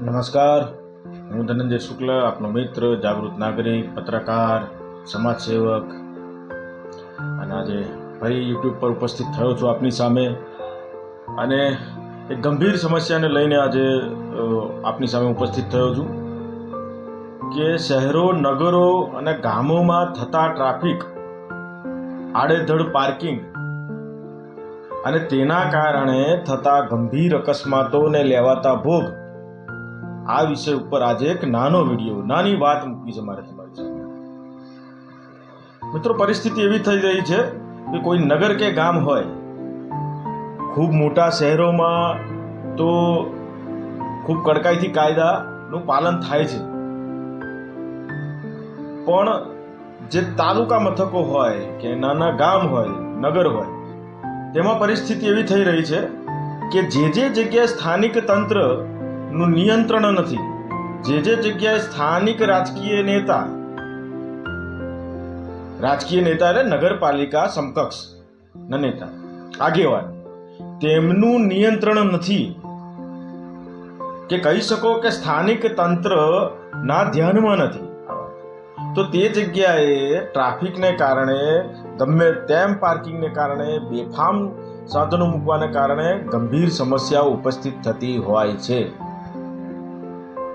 નમસ્કાર. હું ધનંજય શુક્લ, આપનો મિત્ર, જાગૃત નાગરિક, પત્રકાર, સમાજસેવક. અને આજે ફરી યુટ્યુબ પર ઉપસ્થિત થયો છું આપની સામે. અને એક ગંભીર સમસ્યાને લઈને આજે આપની સામે ઉપસ્થિત થયો છું કે શહેરો, નગરો અને ગામોમાં થતા ટ્રાફિક, આડેધડ પાર્કિંગ અને તેના કારણે થતા ગંભીર અકસ્માતોને લેવાતા ભોગ આ વિષય ઉપર આજે એક નાનો વીડિયો, નાની વાત મૂકી છે મારે તમારી સામે. મિત્રો, પરિસ્થિતિ એવી થઈ રહી છે કે કોઈ નગર કે ગામ હોય, ખૂબ મોટા શહેરોમાં તો ખૂબ કડકાઈથી કાયદાનું પાલન થાય છે. પણ જે તાલુકા મથકો હોય કે નાના ગામ હોય, નગર હોય, તેમાં પરિસ્થિતિ એવી થઈ રહી છે કે જે જે જગ્યાએ સ્થાનિક તંત્ર નું નિયંત્રણ નથી. જે જે જગ્યાએ સ્થાનિક રાજકીય નેતા રાજકીય નેતા એટલે નગરપાલિકા સમકક્ષ ના નેતા, આગેવાન. તેમનું નિયંત્રણ નથી. કે કહી શકો કે સ્થાનિક તંત્ર ના ધ્યાનમાં નથી. તો તે જગ્યાએ ટ્રાફિકને કારણે, ગમે તેમ પાર્કિંગને કારણે, બેફામ સાધનો મૂકવાને કારણે ગંભીર સમસ્યાઓ ઉપસ્થિત થતી હોય છે.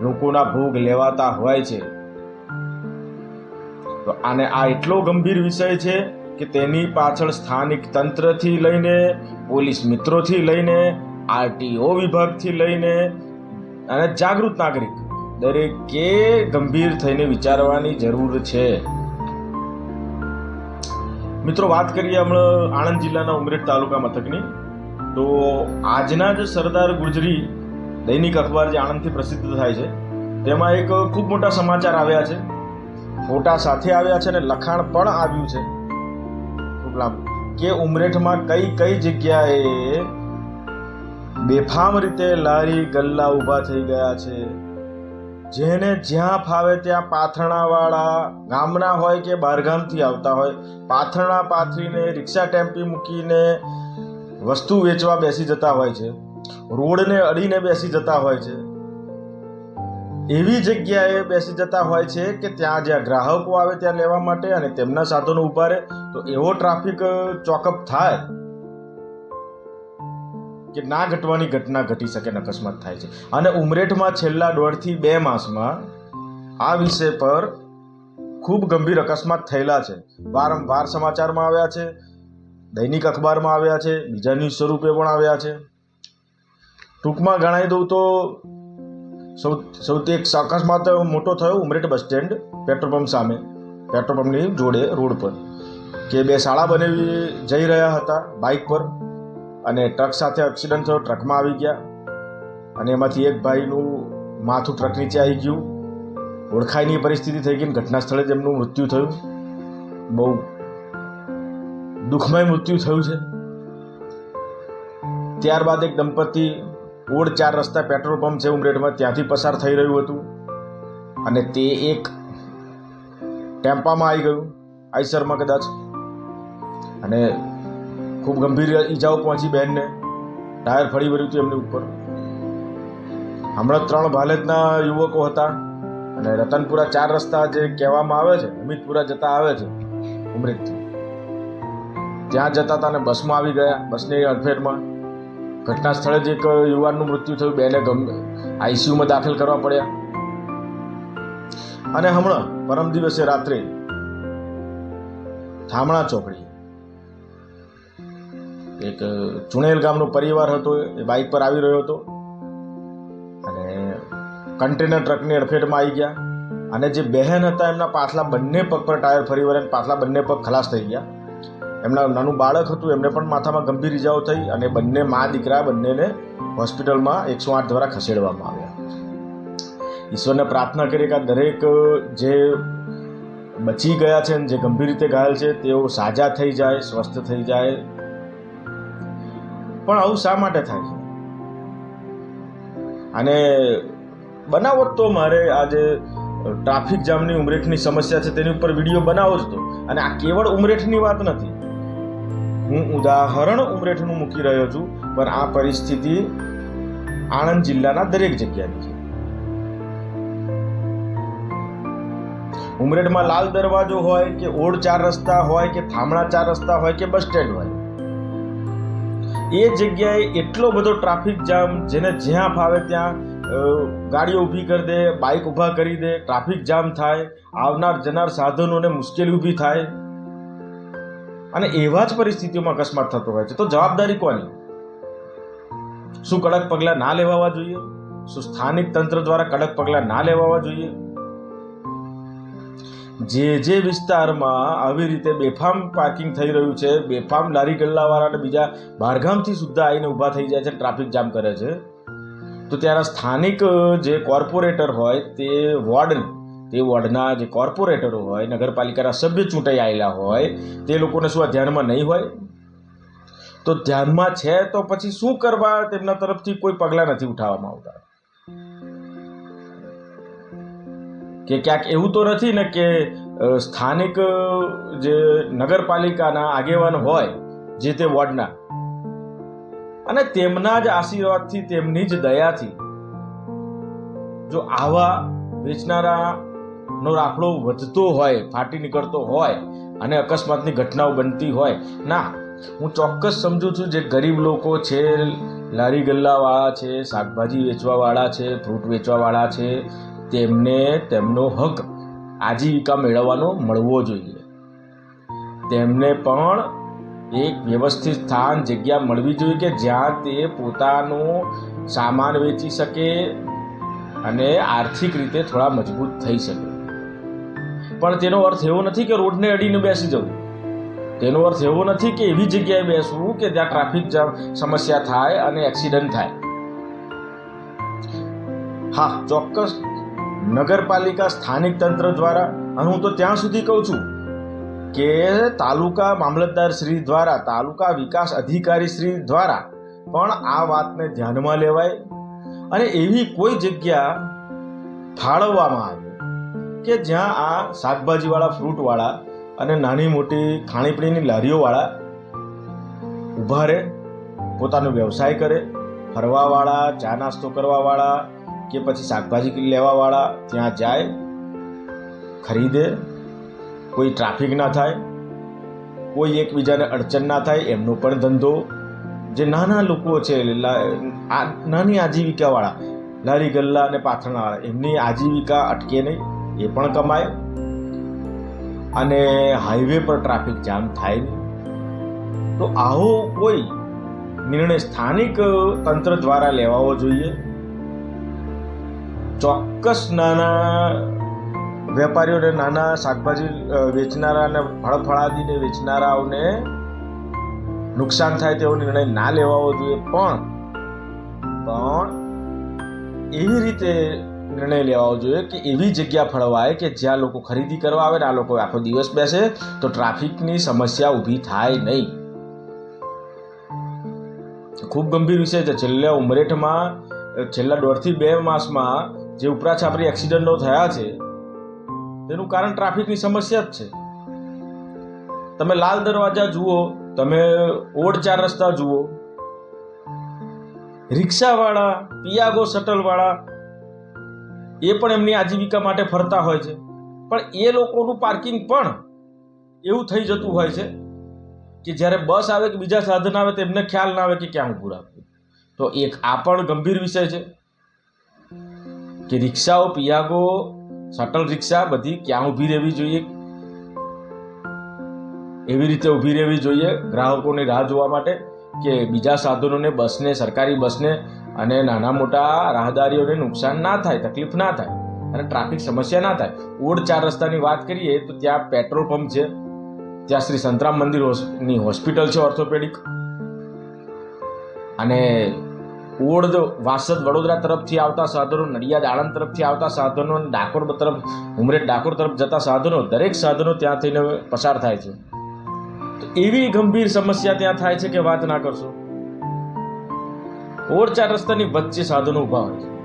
લોકોના ભોગ લેવાતા હોય છે. તો આને આ એટલો ગંભીર વિષય છે કે તેની પાછળ સ્થાનિક તંત્રથી લઈને પોલીસ મિત્રોથી લઈને આરટીઓ વિભાગથી લઈને અને જાગૃત નાગરિક દરેકે ગંભીર થઈને વિચારવાની જરૂર છે. મિત્રો, વાત કરીએ હમણાં આણંદ જિલ્લાના ઉમરેઠ તાલુકા મથકની. તો આજના જ સરદાર ગુજરી દૈનિક અખબાર જે આણંદથી પ્રસિદ્ધ થાય છે, તેમાં એક ખૂબ મોટા સમાચાર આવ્યા છે. ફોટા સાથે આવ્યા છે અને લખાણ પણ આવ્યું છે. કે ઉમરેઠમાં કઈ કઈ જગ્યાએ બેફામ રીતે લારી ગલ્લા ઊભા થઈ ગયા છે. જેને જ્યાં ફાવે ત્યાં પાથરણાવાળા ગામના હોય કે બહારગામથી આવતા હોય, પાથરણા પાથરીને, રિક્ષા ટેમ્પી મૂકીને વસ્તુ વેચવા બેસી જતા હોય છે. રોડને અડીને બેસી જતા હોય છે. એવી જગ્યાએ બેસી જતા હોય છે કે ત્યાં જ્યાં ગ્રાહકો આવે ત્યાં લેવા માટે અને તેમના સાધનો ઊભા રહે, તો એવો ટ્રાફિક ચોકઅપ થાય કે ના ઘટવાની ઘટના ઘટી શકે ને અકસ્માત થાય છે. અને ઉમરેઠમાં છેલ્લા દોઢથી બે માસમાં આ વિષય પર ખૂબ ગંભીર અકસ્માત થયેલા છે. વારંવાર સમાચારમાં આવ્યા છે, દૈનિક અખબારમાં આવ્યા છે, બીજા ન્યૂઝ સ્વરૂપે પણ આવ્યા છે. ટૂંકમાં ગણાવી દઉં તો સૌ સૌથી એક અકસ્માત મોટો થયો Umreth bus stand, petrol pump સામે. પેટ્રોલ પંપની જોડે રોડ પર. કે બે શાળા બનેવી જઈ રહ્યા હતા બાઇક પર અને ટ્રક સાથે એક્સિડન્ટ થયો, ટ્રકમાં આવી ગયા. અને એમાંથી એક ભાઈનું માથું ટ્રક નીચે આવી ગયું. ઓળખાયની પરિસ્થિતિ થઈ ગઈ ઘટના સ્થળે જ એમનું મૃત્યુ થયું. બહુ દુઃખમય મૃત્યુ થયું છે. ત્યારબાદ એક દંપતી ઓડ ચાર રસ્તા પેટ્રોલ પંપ છે ઉમરેઠમાં ત્યાંથી પસાર થઈ રહ્યું હતું. અને તે એક ટેમ્પામાં આવી ગયું, આઈસરમાં કદાચ. અને ખૂબ ગંભીર ઈજાઓ પહોંચી બહેનને. ટાયર ફરી વળ્યું હતું એમની ઉપર. હમણાં ત્રણ ભાલેજના યુવકો હતા અને રતનપુરા ચાર રસ્તા જે કહેવામાં આવે છે અમિતપુરા જતા આવે છે ઉમરેઠથી ત્યાં જતા હતા અને બસમાં આવી ગયા, બસની અડફેટમાં. ઘટના સ્થળે જ એક યુવાનનું મૃત્યુ થયું. બેને ગમ આઈસીયુમાં દાખલ કરવા પડ્યા. અને હમણાં, પરમ દિવસે રાત્રે, થામણા ચોકડી, એક ચુણેલ ગામનો પરિવાર હતો. એ બાઇક પર આવી રહ્યો હતો. અને કન્ટેનર ટ્રકની અડફેટમાં આવી ગયા. અને જે બહેન હતા, એમના પાછલા બંને પગ પર ટાયર ફરી વળે પાછલા બંને પગ ખલાસ થઈ ગયા. એમના નાનું બાળક હતું, એમને પણ માથામાં ગંભીર ઇજાઓ થઈ અને બંને મા દીકરા બંનેને હોસ્પિટલમાં એકસો આઠ દ્વારા ખસેડવામાં આવ્યા. ઈશ્વરને પ્રાર્થના કરી કે આ દરેક, જે બચી ગયા છે અને જે ગંભીર રીતે ઘાયલ છે, તેઓ સાજા થઈ જાય, સ્વસ્થ થઈ જાય. પણ આવું શા માટે થાય? છે અને બનાવો જ તો મારે આજે ટ્રાફિક જામની ઉમરેઠની સમસ્યા છે, તેની ઉપર વીડિયો બનાવો જ તો. અને આ કેવળ ઉમરેઠની વાત નથી. હું ઉદાહરણ ઉમરેઠનું મૂકી રહ્યો છું, પણ આ પરિસ્થિતિ આણંદ જિલ્લાના દરેક જગ્યાની છે. ઉમરેઠમાં લાલ દરવાજો હોય કે ઓડ ચાર રસ્તા હોય કે થામણા ચાર રસ્તા હોય કે બસ સ્ટેન્ડ હોય, એ જગ્યાએ એટલો બધો ટ્રાફિક જામ જેને જ્યાં ફાવે ત્યાં ગાડીઓ ઊભી કરી દે, બાઇક ઊભા કરી દે, ટ્રાફિક જામ થાય, આવનાર જનાર સાધનોને મુશ્કેલી ઊભી થાય અને એવા જ પરિસ્થિતિઓમાં અકસ્માત થતો હોય છે. તો જવાબદારી કોની? શું કડક પગલાં ના લેવાવા જોઈએ? શું સ્થાનિક તંત્ર દ્વારા કડક પગલાં ના લેવાવા જોઈએ? જે જે વિસ્તારમાં આવી રીતે બેફામ પાર્કિંગ થઈ રહ્યું છે, બેફામ લારી ગલ્લાવાળા અને બીજા બહારગામથી સુદ્ધા આવીને ઊભા થઈ જાય છે ટ્રાફિક જામ કરે છે. તો ત્યારે સ્થાનિક જે કોર્પોરેટર હોય તે વોર્ડ તે વોર્ડના જે કોર્પોરેટરો હોય, નગરપાલિકાના સભ્ય ચૂંટાઈ આવેલા હોય, તે લોકોને શું આ ધ્યાનમાં નહીં હોય? તો ધ્યાનમાં છે તો પછી શું કરવા તેમના તરફથી કોઈ પગલાં નથી ઉઠાવવામાં આવતા? કે ક્યાંક એવું તો નથી ને કે સ્થાનિક જે નગરપાલિકાના આગેવાન હોય, જે તે વોર્ડના, અને તેમના જ આશીર્વાદથી, તેમની જ દયાથી, જો આવા વેચનારાનો રાખડો વધતો હોય, ફાટી નીકળતો હોય અને અકસ્માતની ઘટનાઓ બનતી હોય, ના. હું ચોક્કસ સમજુ છું જે ગરીબ લોકો છે, લારી ગલ્લાવાળા છે, શાકભાજી વેચવાવાળા છે, ફ્રૂટ વેચવાવાળા છે, તેમને તેમનો હક, આજીવિકા મેળવવાનો મળવો જોઈએ. તેમને પણ એક વ્યવસ્થિત સ્થાન, જગ્યા મળવી જોઈએ કે જ્યાં તે પોતાનું સામાન વેચી શકે અને આર્થિક રીતે થોડા મજબૂત થઈ શકે. પણ તેનો અર્થ એવો નથી કે રોડને અડીને બેસી જવું. તેનો અર્થ એવો નથી કે એવી જગ્યાએ બેસવું કે ત્યાં ટ્રાફિક જામ, સમસ્યા થાય અને એક્સિડન્ટ થાય. હા, ચોક્કસ. નગરપાલિકા સ્થાનિક તંત્ર દ્વારા, અને હું તો ત્યાં સુધી કહું છું કે તાલુકા મામલતદાર શ્રી દ્વારા, તાલુકા વિકાસ અધિકારી શ્રી દ્વારા પણ આ વાતને ધ્યાનમાં લેવાય અને એવી કોઈ જગ્યા ફાળવવામાં આવે. કે જ્યાં આ શાકભાજીવાળા, ફ્રૂટવાળા અને નાની મોટી ખાણીપીણીની લારીઓવાળા ઊભા રહે, પોતાનો વ્યવસાય કરે, ફરવાવાળા, ચા નાસ્તો કરવાવાળા કે પછી શાકભાજી લેવાવાળા ત્યાં જાય, ખરીદે, કોઈ ટ્રાફિક ના થાય, કોઈ એકબીજાને અડચણ ના થાય, એમનો પણ ધંધો. જે નાના લોકો છે નાની આજીવિકાવાળા, લારી ગલ્લા અને પાથરણાવાળા, એમની આજીવિકા અટકે નહીં. એ પણ કમાય. અને હાઈવે પર ટ્રાફિક જામ થાય નહીં. તો આવો કોઈ નિર્ણય સ્થાનિક તંત્ર દ્વારા લેવાવો જોઈએ. ચોક્કસ નાના વેપારીઓને નાના શાકભાજી વેચનારાને ફળફળાદીને વેચનારાઓને નુકસાન થાય તેવો નિર્ણય ના લેવાવો જોઈએ. પણ પણ એવી રીતે નિર્ણય લેવાવો જોઈએ કે એવી જગ્યા ફળવાય કે જ્યાં લોકો ખરીદી કરવા આવે ને આ લોકો આખો દિવસ બેસે, તો ટ્રાફિકની સમસ્યા ઊભી થાય નહીં. ખૂબ ગંભીર વિષય છે. છેલ્લા ઉમરેઠમાં, છેલ્લા દોઢથી બે માસમાં જે ઉપરા છાપરી એક્સિડન્ટો થયા છે, તેનું કારણ ટ્રાફિકની સમસ્યા જ છે. તમે લાલ દરવાજા જુઓ, તમે ઓડ ચાર રસ્તા જુઓ, રિક્ષાવાળા, પિયાગો શટલવાળા એ પણ એમની આજીવિકા માટે ફરતા હોય છે. પણ એ લોકોનું પાર્કિંગ પણ એવું થઈ જતું હોય છે કે જ્યારે બસ આવે કે બીજા સાધન આવે તો એમને ખ્યાલ ના આવે કે ક્યાં ઊભું રાખવું. તો એક આ પણ ગંભીર વિષય છે કે રિક્ષાઓ, પિયાગો શટલ રિક્ષા બધી ક્યાં ઊભી રહેવી જોઈએ? એવી રીતે ઊભી રહેવી જોઈએ ગ્રાહકોની રાહ જોવા માટે કે બીજા સાધનોને, બસને, સરકારી બસને અને નાના મોટા રાહદારીઓને નુકસાન ના થાય, તકલીફ ના થાય અને ટ્રાફિક સમસ્યા ના થાય. ઓડ ચાર રસ્તાની વાત કરીએ તો ત્યાં પેટ્રોલ પંપ છે, ત્યાં શ્રી સંતરામ મંદિરની હોસ્પિટલ છે ઓર્થોપેડિક. અને ઓડ વાસદ વડોદરા તરફથી આવતા સાધનો, નડિયાદ આણંદ તરફથી આવતા સાધનો અને ડાકોર તરફ ઉમરેઠ ડાકોર તરફ જતા સાધનો, દરેક સાધનો ત્યાં થઈને પસાર થાય છે. તો એવી ગંભીર સમસ્યા ત્યાં થાય છે કે વાત ના કરશો? ઓડ ચાર રસ્તાની વચ્ચે સાધનો ઊભા હોય છે.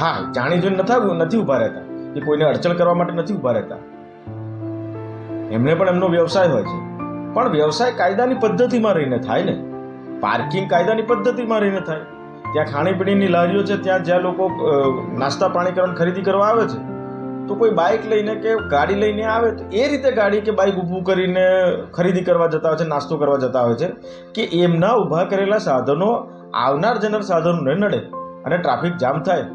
હા, જાણી જોઈને નથી નથી ઊભા રહેતા. કે કોઈને અડચણ કરવા માટે નથી ઊભા રહેતા. એમને પણ એમનો વ્યવસાય હોય છે. પણ વ્યવસાય કાયદાની પદ્ધતિમાં રહીને થાય ને. પાર્કિંગ કાયદાની પદ્ધતિમાં રહીને થાય. ત્યાં ખાણીપીણીની લારીઓ છે, ત્યાં જ્યાં લોકો નાસ્તા પાણી કરવાની ખરીદી કરવા આવે છે. તો કોઈ બાઇક લઈને કે ગાડી લઈને આવે તો એ રીતે ગાડી કે બાઇક ઊભું કરીને ખરીદી કરવા જતા હોય છે, નાસ્તો કરવા જતા હોય છે કે એમના ઊભા કરેલા સાધનો આવનાર જનાર સાધનોને નડે અને ટ્રાફિક જામ થાય.